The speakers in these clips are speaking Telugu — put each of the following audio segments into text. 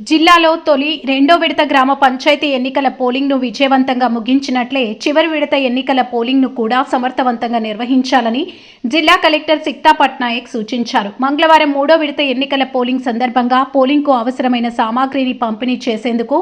జిల్లాలో తొలి రెండో విడత గ్రామ పంచాయతీ ఎన్నికల పోలింగ్ను విజయవంతంగా ముగించినట్లే చివరి విడత ఎన్నికల పోలింగ్ను కూడా సమర్థవంతంగా నిర్వహించాలని జిల్లా కలెక్టర్ సిక్తా పట్నాయక్ సూచించారు. మంగళవారం మూడో విడత ఎన్నికల పోలింగ్ సందర్భంగా పోలింగ్కు అవసరమైన సామాగ్రిని పంపిణీ చేసేందుకు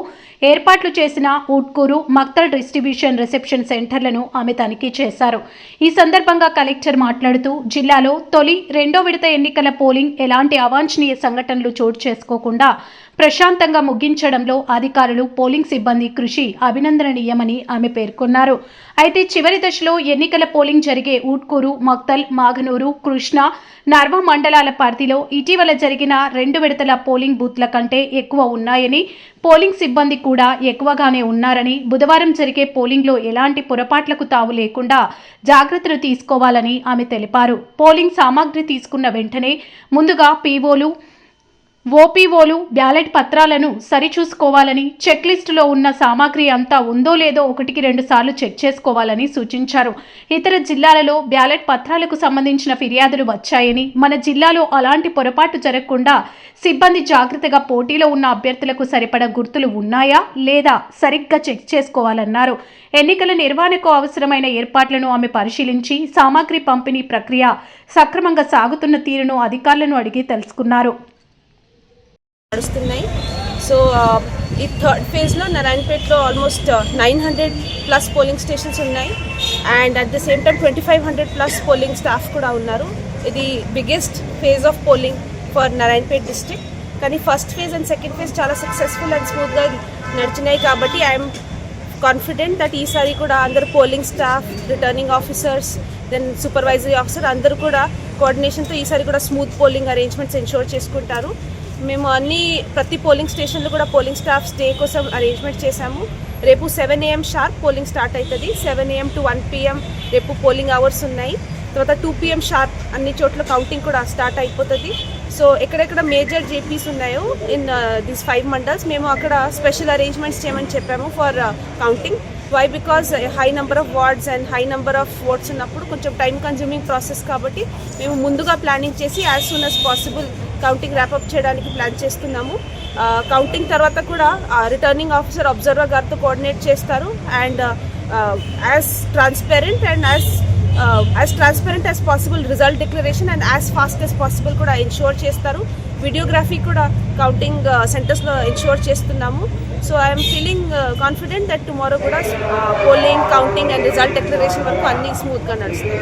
ఏర్పాట్లు చేసిన ఊట్కూరు మక్తల్ డిస్ట్రిబ్యూషన్ రిసెప్షన్ సెంటర్లను ఆమె తనిఖీ చేశారు. ఈ సందర్భంగా కలెక్టర్ మాట్లాడుతూ జిల్లాలో తొలి రెండో విడత ఎన్నికల పోలింగ్ ఎలాంటి అవాంఛనీయ సంఘటనలు చోటు చేసుకోకుండా ప్రశాంతంగా ముగించడంలో అధికారులు పోలింగ్ సిబ్బంది కృషి అభినందనీయమని ఆమె పేర్కొన్నారు. అయితే చివరి దశలో ఎన్నికల పోలింగ్ జరిగే ఊట్కూరు మక్తల్ మాగనూరు కృష్ణ నర్వ మండలాల పరిధిలో ఇటీవల జరిగిన రెండు విడతల పోలింగ్ బూత్ల కంటే ఎక్కువ ఉన్నాయని పోలింగ్ సిబ్బంది కూడా ఎక్కువగానే ఉన్నారని బుధవారం జరిగే పోలింగ్లో ఎలాంటి పొరపాట్లకు తావు లేకుండా జాగ్రత్తలు తీసుకోవాలని ఆమె తెలిపారు. పోలింగ్ సామాగ్రి తీసుకున్న వెంటనే ముందుగా పీవోలు ఓపీఓలు బ్యాలెట్ పత్రాలను సరిచూసుకోవాలని చెక్ లిస్టులో ఉన్న సామాగ్రి అంతా ఉందో లేదో ఒకటికి రెండు సార్లు చెక్ చేసుకోవాలని సూచించారు. ఇతర జిల్లాలలో బ్యాలెట్ పత్రాలకు సంబంధించిన ఫిర్యాదులు వచ్చాయని మన జిల్లాలో అలాంటి పొరపాటు జరగకుండా సిబ్బంది జాగ్రత్తగా పోటీలో ఉన్న అభ్యర్థులకు సరిపడ గుర్తులు ఉన్నాయా లేదా సరిగ్గా చెక్ చేసుకోవాలన్నారు. ఎన్నికల నిర్వహణకు అవసరమైన ఏర్పాట్లను ఆమె పరిశీలించి సామాగ్రి పంపిణీ ప్రక్రియ సక్రమంగా సాగుతున్న తీరును అధికారులను అడిగి తెలుసుకున్నారు. నడుస్తున్నాయి. సో ఈ థర్డ్ ఫేజ్లో నారాయణపేటలో almost nine hundred plus polling stations ఉన్నాయి. And at the same time twenty five hundred plus polling staff కూడా ఉన్నారు. ఇది biggest phase of polling for Narayanpet district. కానీ first phase and second phase చాలా సక్సెస్ఫుల్ అండ్ స్మూత్గా నడిచినాయి కాబట్టి ఐఎమ్ కాన్ఫిడెంట్ దట్ ఈసారి కూడా అందరు polling staff returning officers then supervisory officer అందరూ కూడా కోఆర్డినేషన్తో ఈసారి కూడా స్మూత్ పోలింగ్ అరేంజ్మెంట్స్ ఎన్షోర్ చేసుకుంటారు. మేము అన్ని ప్రతి పోలింగ్ స్టేషన్లో కూడా పోలింగ్ స్టాఫ్ స్టే కోసం అరేంజ్మెంట్ చేశాము. రేపు seven AM sharp polling start అవుతుంది seven AM to one PM రేపు పోలింగ్ అవర్స్ ఉన్నాయి. తర్వాత టూ పిఎం షార్ప్ అన్ని చోట్ల కౌంటింగ్ కూడా స్టార్ట్ అయిపోతుంది. సో ఎక్కడెక్కడ మేజర్ జేపీస్ ఉన్నాయో ఇన్ దిస్ ఫైవ్ మండల్స్ మేము అక్కడ స్పెషల్ అరేంజ్మెంట్స్ చేయమని చెప్పాము for counting why because high number of wards and high number of wards ఉన్నప్పుడు కొంచెం టైం కన్జ్యూమింగ్ ప్రాసెస్ కాబట్టి మేము ముందుగా ప్లానింగ్ చేసి as soon as possible counting wrap up చేయడానికి ప్లాన్ చేస్తున్నాము. కౌంటింగ్ తర్వాత కూడా రిటర్నింగ్ ఆఫీసర్ అబ్జర్వర్ గారితో కోఆర్డినేట్ చేస్తారు. And as transparent and as as transparent as possible result declaration and as fast as possible కూడా ఎన్షూర్ చేస్తారు. వీడియోగ్రఫీ కూడా కౌంటింగ్ సెంటర్స్లో ఎన్షూర్ చేస్తున్నాము. So I'm feeling confident that tomorrow కూడా polling counting and result declaration వరకు అన్నీ స్మూత్గా నడుస్తాయి.